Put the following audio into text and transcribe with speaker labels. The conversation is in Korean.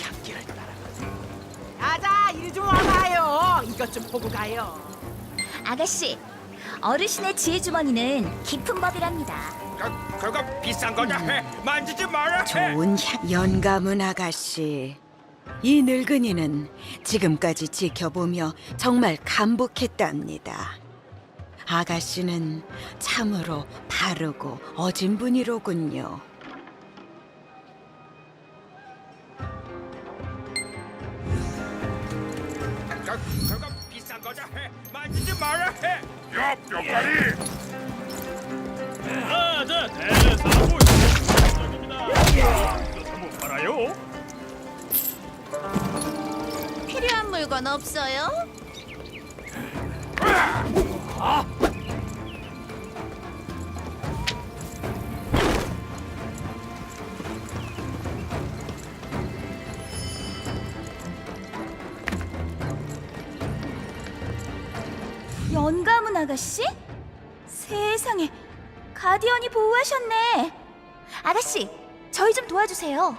Speaker 1: 향기를 따라가서 자자 이리 좀 와봐요 이것 좀 보고 가요
Speaker 2: 아가씨, 어르신의 지혜 주머니는 깊은 법이랍니다.
Speaker 3: 그, 그거 비싼 거냐 해 만지지 마라 해
Speaker 4: 좋은 향 연가문 아가씨. 이 늙은이는 지금까지 지켜보며 정말 감복했답니다. 아가씨는 참으로 바르고 어진 분이로군요.
Speaker 3: 그, 그거 비싼 거냐 해 만지지 마라 해
Speaker 5: 야, 뼈가리!
Speaker 6: 아, 저 대사고. 이거 한번 팔아요.
Speaker 2: 필요한 물건 없어요? 연가문 아가씨? 세상에, 가디언이 보호하셨네. 아가씨, 저희 좀 도와주세요.